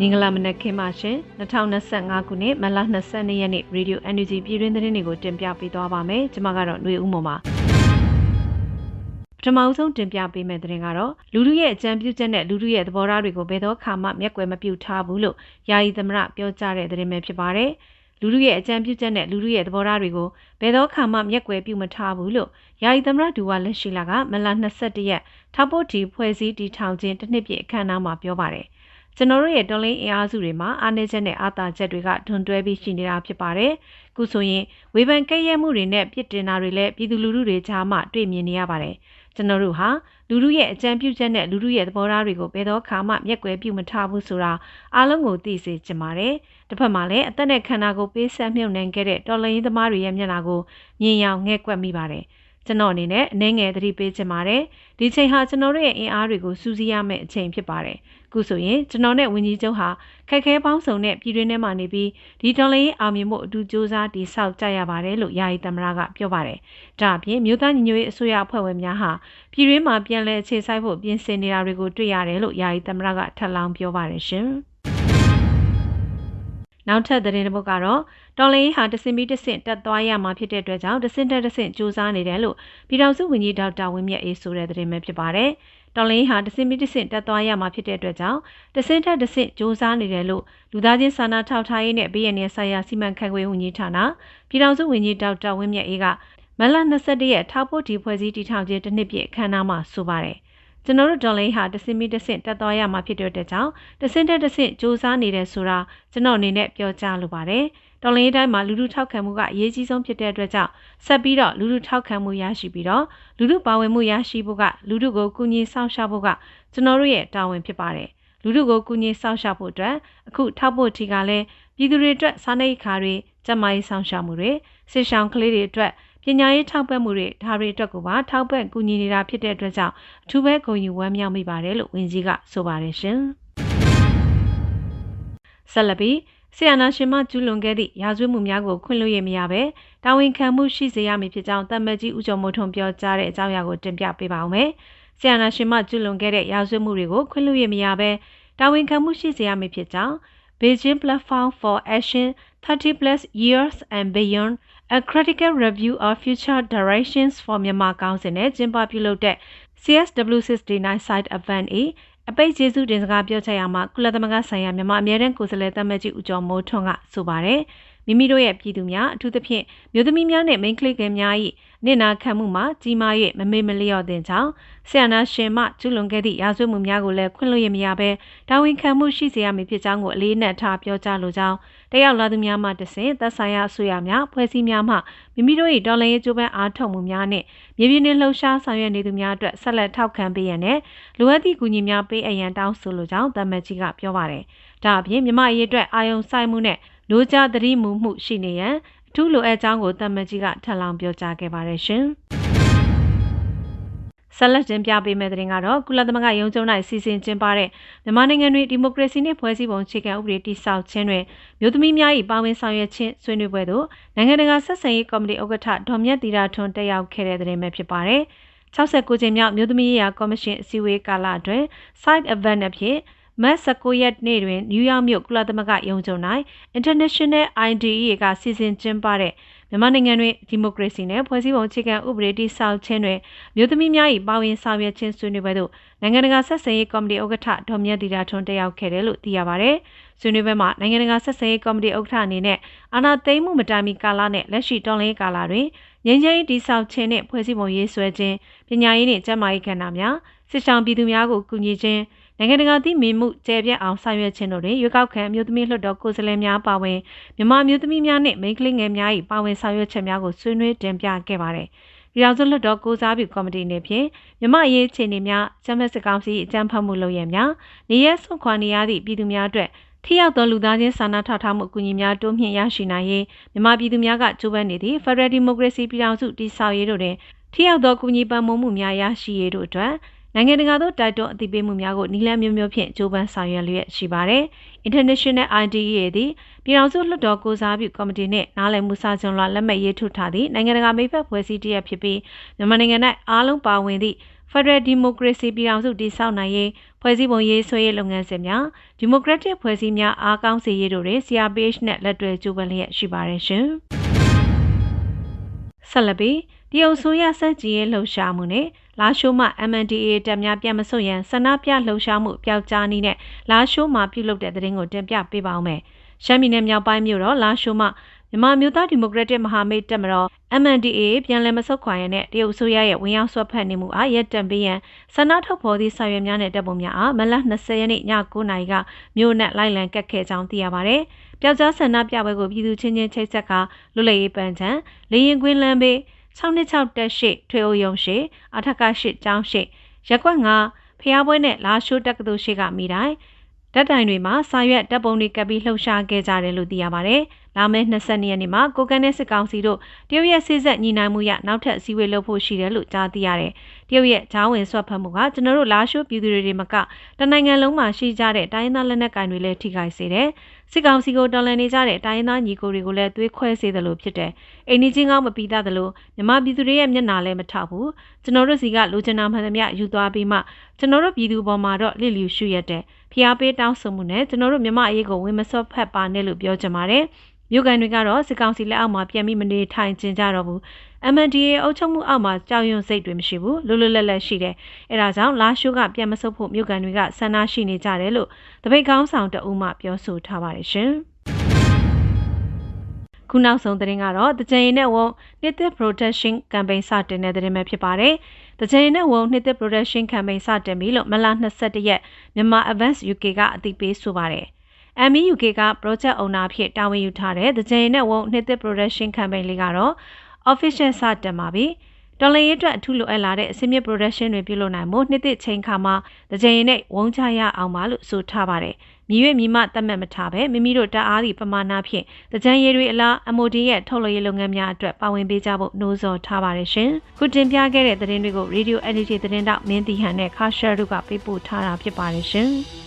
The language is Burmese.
မင်္ဂလာမနက်ခင်းပါရှင်2025ခုနှစ်မလ22ရက်နေ့ Radio NUG ပြည်တွင်းသတင်းတွေကိုတင်ပြပေးသွားပါမယ်ကျွန်မကတော့ຫນွေဦးမော်ပါပထမအဆုံးတင်ပြပေးမယ့်သတင်းကတော့လူလူရဲ့အကြံပြုချက်နဲ့လူလူရဲ့သဘောထားတွေကိုဘယ်တော့မှမျက်ကွယ်မပြုထားဘူးလို့ယာယီသမရပြောကြားတဲ့သတင်းပဲဖြစ်ပါတယ်လူလူရဲ့အကြံပြုချက်နဲ့လူလူရဲ့သဘောထားတွေကိုဘယ်တော့မှမျက်ကွယ်ပြုမထားဘူးလို့ယာယီသမရဒူဝါလက်ရှိလာကမလ22ရက်ထောက်ပို့တီဖွဲ့စည်းတီထောင်ခြင်းတစ်နှစ်ပြည့်အခမ်းအနားမှာပြောပါတယ် ကျွန်တော်တို့ရဲ့တော်လင်းအင်အားစုတွေမှာအားနည်းချက်နဲ့အားသာချက်တွေကထွန်တွဲပြီးရှိနေတာဖြစ်ပါတယ်။ခုဆိုရင်ဝေဖန်ကဲ့ရဲ့မှုတွေနဲ့ပြစ်တင်တာတွေလည်းပြည်သူလူထုတွေကြားမှာတွေ့မြင်နေရပါတယ်။ကျွန်တော်တို့ဟာလူထုရဲ့အကြံပြုချက်နဲ့လူထုရဲ့သဘောထားတွေကိုဘယ်တော့ခါမှမျက်ကွယ်ပြုမထားဘူးဆိုတာအားလုံးကိုသိစေချင်ပါတယ်။တစ်ဖက်မှာလည်းအသက်နဲ့ခန္ဓာကိုပေးဆက်မြုပ်နှံခဲ့တဲ့တော်လင်းသမားတွေရဲ့မျက်နှာကိုမြင်ရောင်ငဲ့ကွက်မိပါတယ်။ ကျွန်တော်အနေနဲ့အနေငယ်သတိပေးချင်ပါတယ်ဒီချိန်ဟာကျွန်တော်တို့ရဲ့အင်အားတွေကိုစူးစီးရမယ့်အချိန်ဖြစ်ပါတယ်ခုဆိုရင်ကျွန်တော်နဲ့ဝင်းကြီးချုပ်ဟာခက်ခဲပေါင်းစုံနဲ့ပြည်တွင်းထဲမှာနေပြီးဒီတော်လေးအောင်မြင်မှုအတူစူးစမ်းတည်ဆောက်ကြရပါတယ်လို့ယာယီသမရကပြောပါတယ်ဒါအပြင်မြို့သားညီညွတ်ရေးအစိုးရအဖွဲ့ဝင်များဟာပြည်တွင်းမှာပြန်လည်အခြေစိုက်ဖို့ပြင်ဆင်နေတာတွေကိုတွေ့ရတယ်လို့ယာယီသမရကထပ်လောင်းပြောပါတယ်ရှင်နောက်ထပ်သတင်းတစ်ပုဒ်ကတော့ တော်လင်းဟာတစင်ပြီးတစင်တက်သွားရမှာဖြစ်တဲ့အတွက်ကြောင့်တစင်တက်တစင်စူးစမ်းနေတယ်လို့ပြည်ထောင်စုဝန်ကြီးဒေါက်တာဝင်းမြတ်အေးဆိုတဲ့သတင်းပဲဖြစ်ပါတယ်။တော်လင်းဟာတစင်ပြီးတစင်တက်သွားရမှာဖြစ်တဲ့အတွက်ကြောင့်တစင်တက်တစင်စူးစမ်းနေတယ်လို့လူသားချင်းစာနာထောက်ထားရေးနဲ့ပြည်내ဆိုင်ရာစီမံခန့်ခွဲဝန်ကြီးဌာနပြည်ထောင်စုဝန်ကြီးဒေါက်တာဝင်းမြတ်အေးကမလ22ရက်ထောက်ပို့ဒီဖွဲ့စည်းတည်ထောင်ခြင်းတစ်နှစ်ပြည့်အခမ်းအနားမှာဆိုပါတယ်။ကျွန်တော်တို့ဒေါ်လိန်ဟာတစင်မီတစင်တက်သွားရမှာဖြစ်တဲ့အတွက်ကြောင့်တစင်တက်တစင်စူးစမ်းနေတယ်ဆိုတာကျွန်တော်အနေနဲ့ပြောကြားလိုပါတယ် ဒေါ်လိန်တိုင်းမှာလူလူထောက်ခံမှုကအရေးကြီးဆုံးဖြစ်တဲ့အတွက်ကြောင့်ဆက်ပြီးတော့လူလူထောက်ခံမှုရရှိပြီးတော့လူလူပါဝင်မှုရရှိဖို့ကလူလူကိုကူညီဆောင်ရှားဖို့ကကျွန်တော်တို့ရဲ့တာဝန်ဖြစ်ပါတယ်လူလူကိုကူညီဆောင်ရှားဖို့အတွက်အခုထောက်ဖို့ထီကလည်းပြည်သူတွေအတွက်စားနပ်ရိက္ခာတွေကျန်းမာရေးဆောင်ရှားမှုတွေစစ်ဆောင်ကလေးတွေအတွက်ပညာရေးထောက်ပံ့မှုတွေဒါတွေအတွက်ကိုပါထောက်ပံ့ကူညီနေတာဖြစ်တဲ့အတွက်ကြောင့်အထူးပဲဂုဏ်ယူဝမ်းမြောက်မိပါတယ်လို့ဝန်ကြီးကဆိုပါတယ်ရှင်။ဆက်လက်ပြီး ဆီယနာရှင်မကျူးလွန်ခဲ့သည့်ရာဇဝတ်မှုများကိုခွင့်လွှတ်ရမရပဲတာဝန်ခံမှုရှိစေရမည်ဖြစ်ကြောင်းတမတ်ကြီးဦးကျော်မိုးထွန်းပြောကြားတဲ့အကြောင်းအရာကိုတင်ပြပေးပါောင်းမယ်။ဆီယနာရှင်မကျူးလွန်ခဲ့တဲ့ရာဇဝတ်မှုတွေကိုခွင့်လွှတ်ရမရပဲတာဝန်ခံမှုရှိစေရမည်ဖြစ်ကြောင်း Beijing Platform for Action 30 plus years and beyond A Critical Review of Future Directions for Myanmar Council နဲ့ကျင်းပပြုလုပ်တဲ့ CSW69 Site Event ၏ အပိတ်ကျေးဇူးတင်စကားပြောချက်ရမှာကုလသမဂ္ဂဆိုင်ရာမြန်မာအမြဲတမ်းကိုယ်စားလှယ်သမ္မတကြီးဦးကျော်မိုးထွန်းကဆိုပါတယ်။ မိမိတို့ရဲ့ပြည်သူများအထူးသဖြင့်မြို့သမီးများနဲ့မိန်းကလေးငယ်များ၏နစ်နာခံမှုမှာကြီးမား၍မမေ့မလျော့သင်ကြောင်းဆရာနာရှင်မှကျူးလွန်ခဲ့သည့်ရာဇဝတ်မှုများကိုလည်းခွင့်လွှတ်ရမရဘဲတာဝန်ခံမှုရှိစေရမည်ဖြစ်ကြောင်းကိုအလေးနက်ထားပြောကြားလိုကြောင်းတယောက်လာသူများမှတဆင့်သက်ဆိုင်ရာအစိုးရများဖွဲ့စည်းများမှမိမိတို့၏တော်လှန်ရေးကြိုးပမ်းအားထုတ်မှုများနှင့်မြေပြင်နှင့်လှုပ်ရှားဆောင်ရွက်နေသူများအတွက်ဆက်လက်ထောက်ခံပေးရန်နဲ့လိုအပ်သည့်ကူညီများပေးအပ်ရန်တောင်းဆိုလိုကြောင်းသမ္မတ်ကြီးကပြောပါတယ်။ဒါအပြင်မြမရေးအတွက်အာယုံဆိုင်မှုနဲ့ လိုချသတိမူမှုရှိနေရန်အထူးလိုအပ်ကြောင်းကိုတမကြီးကထပ်လောင်းပြောကြားခဲ့ပါတယ်ရှင်။ဆက်လက်တင်ပြပေးမယ့်သတင်းကတော့ကုလသမဂ္ဂရုံးချုပ်၌စီစဉ်ကျင်းပတဲ့မြန်မာနိုင်ငံတွင်ဒီမိုကရေစီနှင့်ဖွဲ့စည်းပုံအခြေခံဥပဒေတည်ဆောက်ခြင်းတွင်မြို့သမီးများ၏ပါဝင်ဆောင်ရွက်ခြင်းဆွေးနွေးပွဲသို့နိုင်ငံတကာဆက်ဆံရေးကော်မတီဥက္ကဋ္ဌဒေါ်မြတ်တီရာထွန်းတက်ရောက်ခဲ့တဲ့သတင်းပဲဖြစ်ပါတယ်။69ကြိမ်မြောက်မြို့သမီးရာကော်မရှင်အစည်းအဝေးကာလအတွင်း side event အဖြစ် မတ်19ရက်နေ့တွင်နယူးယောက်မြို့ကုလသမဂ္ဂရုံးချုပ်၌ International IDEA ကစီစဉ်ကျင်းပတဲ့မြန်မာနိုင်ငံတွင်ဒီမိုကရေစီနှင့်ဖွဲ့စည်းပုံအခြေခံဥပဒေတည်ဆောက်ခြင်းတွင်မြို့သမီးများ၏ပါဝင်ဆောင်ရွက်ခြင်းဆွေးနွေးပွဲသို့နိုင်ငံတကာဆက်ဆံရေးကော်မတီဥက္ကဋ္ဌဒေါ်မြတ်တီတာထွန်းတက်ရောက်ခဲ့တယ်လို့သိရပါဗျ။ဆွေးနွေးပွဲမှာနိုင်ငံတကာဆက်ဆံရေးကော်မတီဥက္ကဋ္ဌအနေနဲ့အာဏာသိမ်းမှုမတိုင်မီကာလနဲ့လက်ရှိတော်လှန်ရေးကာလတွင်ငြိမ်းချမ်းရေးတည်ဆောက်ခြင်းနှင့်ဖွဲ့စည်းပုံရေးဆွဲခြင်းပညာရေးနှင့်ကျန်းမာရေးကဏ္ဍများစစ်ဆောင်ပြည်သူများကိုကူညီခြင်း နိုင်ငံတကာသည့်မြင်မှုကျယ်ပြန့်အောင်ဆောင်ရွက်ခြင်းတို့တွင်ရွေးကောက်ခံမျိုးသမီးလွှတ်တော်ကိုယ်စားလှယ်များပါဝင်မြန်မာမျိုးသမီးများနှင့်မိန်းကလေးငယ်များ၏ပါဝင်ဆောင်ရွက်ချက်များကိုဆွေးနွေးတင်ပြခဲ့ပါသည်။ပြည်ထောင်စုလွှတ်တော်ကိုစားပြုကော်မတီအနေဖြင့်မြမအရေးအခြေအနေများကျန်းမာစကောင်စီအကြံဖတ်မှုလုပ်ရများနေရဆွခွာနေရသည့်ပြည်သူများအတွက်ထိရောက်သောလူသားချင်းစာနာထောက်ထားမှုအကူအညီများတိုးမြှင့်ရရှိနိုင်ရေးမြန်မာပြည်သူများကကြိုးပမ်းနေသည့် Federal Democracy ပြည်ထောင်စုတည်ဆောက်ရေးတို့တွင်ထိရောက်သောကူညီပံ့ပိုးမှုများရရှိရေးတို့အတွက် နိုင်ငံတကာသို့တိုက်တွန်းအသိပေးမှုများကိုနီလန်းမျိုးမျိုးဖြင့်ကြိုးပမ်းဆောင်ရွက်လျက်ရှိပါတယ်။ International IDEA သည်ပြည်ထောင်စုလွှတ်တော်ကိုစားပြုကော်မတီနှင့်နားလည်မှုစာချုပ်လွှာလက်မှတ်ရေးထိုးထားသည့်နိုင်ငံတကာမိဖက်ဖွဲ့စည်းတရက်ဖြစ်ပြီးမြန်မာနိုင်ငံ၌အားလုံးပါဝင်သည့် Federal Democracy ပြည်ထောင်စုတည်ဆောက်နိုင်ရေးဖွဲ့စည်းပုံရေးဆွဲရေးလုပ်ငန်းစဉ်များ Democratic ဖွဲ့စည်းများအားကောင်းစေရေးတို့တွင် CRPH နဲ့လက်တွဲကြိုးပမ်းလျက်ရှိပါတယ်ရှင်။ဆက်လက်ပြီး တရုတ်ဆိုရစက်ကြီးရဲ့လှုပ်ရှားမှုနဲ့လာရှိုးမှ MNDAA တပ်များပြန်မဆုတ်ရန်ဆန္ဒပြလှုပ်ရှားမှုပျောက်ကြားနည်းနဲ့လာရှိုးမှာပြုလုပ်တဲ့တဲ့ရင်ကိုတင်ပြပေးပါောင်းမယ်။ရှမ်းပြည်နယ်မြောက်ပိုင်းမြို့တော်လာရှိုးမှမြန်မာမျိုးသားဒီမိုကရက်တစ်မဟာမိတ်တပ်မတော် MNDAA ပြန်လည်မဆုတ်ခွာရတဲ့တရုတ်အစိုးရရဲ့ဝင်ရောက်ဆွတ်ဖက်နေမှုအားရပ်တန့်ပေးရန်ဆန္ဒထုတ်ဖော်သည့်ဆောင်ရွက်များနဲ့တပ်ပုံများအားမလ20ရက်နေ့ည9:00နာရီကမြို့နဲ့လိုက်လံကတ်ခဲ့ကြောင်းသိရပါဗျ။ပျောက်ကြားဆန္ဒပြပွဲကိုပြည်သူချင်းချင်းချိတ်ဆက်ကလွတ်လပ်ရေးပန်းချံလေရင်ကွင်းလမ်းဘေး 626တက်ရှိထွေအိုယုံရှိအထက်ကရှိကျောင်းရှိရက်ကွက်9ဖျားပွဲနဲ့လာရှိုးတက္ကသိုလ်ရှိကမိတိုင်းဓာတ်တိုင်တွေမှာစာရွက်တပ်ပုံတွေကပ်ပြီးလှုပ်ရှားခဲ့ကြတယ်လို့သိရပါတယ်။ လာမယ့်22ရက်နေ့မှာကိုကန်နဲ့စစ်ကောင်စီတို့တရုတ်ရဲ့စစ်ဆက်ညီနိုင်မှုရနောက်ထပ်အစည်းအဝေးလုပ်ဖို့ရှိတယ်လို့ကြားသိရတယ်။တရုတ်ရဲ့ဂျောင်းဝင်ဆွတ်ဖက်မှုကကျွန်တော်တို့လာရှိုးပြည်သူတွေမကတနိုင်ငံလုံးမှာရှိကြတဲ့တိုင်းသားလက်နက်ကိုင်တွေလည်းထိခိုက်စေတယ်။စစ်ကောင်စီကိုတော်လှန်နေကြတဲ့တိုင်းသားညီကိုတွေကိုလည်းသွေးခွဲစေတယ်လို့ဖြစ်တယ်။အိန္ဒိချင်းကောင်းမပီးသားတယ်လို့မြမပြည်သူတွေရဲ့မျက်နှာလည်းမထောက်ဘူး။ကျွန်တော်တို့စီကလူချင်နာမှန်သမျှယူသွားပြီးမှကျွန်တော်တို့ပြည်သူပေါ်မှာတော့လစ်လျူရှုရက်တယ်။ဖျားပေးတောင်းဆိုမှုနဲ့ကျွန်တော်တို့မြမအရေးကိုဝင်မစော့ဖက်ပါနဲ့လို့ပြောချင်ပါတယ်။ မြို့ကန်တွေကတော့စစ်ကောင်စီလက်အောက်မှာပြန်ပြီးမနေထိုင်ကျင်ကြတော့ဘူး MNDA အုပ်ချုပ်မှုအောက်မှာကြောက်ရွံ့စိတ်တွေမရှိဘူးလွတ်လွတ်လပ်လပ်ရှိတယ်အဲဒါကြောင့်လာရှိုးကပြန်မဆုတ်ဖို့မြို့ကန်တွေကဆန္ဒရှိနေကြတယ်လို့တပိတ်ကောင်းဆောင်တအုပ်မှပြောဆိုထားပါတယ်ရှင်ခုနောက်ဆုံးသတင်းကတော့တကြိမ်နဲ့ဝုံနှစ်သက် protection campaign စတင်တဲ့သတင်းပဲဖြစ်ပါတယ်။တကြိမ်နဲ့ဝုံနှစ်သက် protection campaign စတင်ပြီလို့မလ22ရက်မြန်မာ Advance UK ကအသိပေးဆိုပါတယ်။ MEUK က project owner ဖြစ်တာဝန်ယူထားတဲ့ The Jane and Wong နှစ်သက် production campaign လေးကတော့ official စတင်ပါပြီ။တော်လရင်အတွက်အထူးလိုအပ်လာတဲ့အစင်းမြ production တွေပြုလုပ်နိုင်မှုနှစ်သက်ချိန်ခါမှာ The Jane နဲ့ဝုံချရအောင်ပါလို့ဆိုထားပါတယ်။မြည်ရွမြည်မတတ်မှတ်မထားပဲမိမိတို့တအားသည့်ပမာဏဖြင့် The Jane ရည်တွေအလား MOD ရဲ့ထုတ်လုပ်ရေးလုပ်ငန်းများအတွက်ပါဝင်ပေးကြဖို့နှိုးဆော်ထားပါတယ်ရှင်။ခုတင်ပြခဲ့တဲ့သတင်းတွေကို Radio Energy သတင်းတောက်မင်းတီဟန်နဲ့ Khashar တို့ကပေးပို့ထားတာဖြစ်ပါတယ်ရှင်။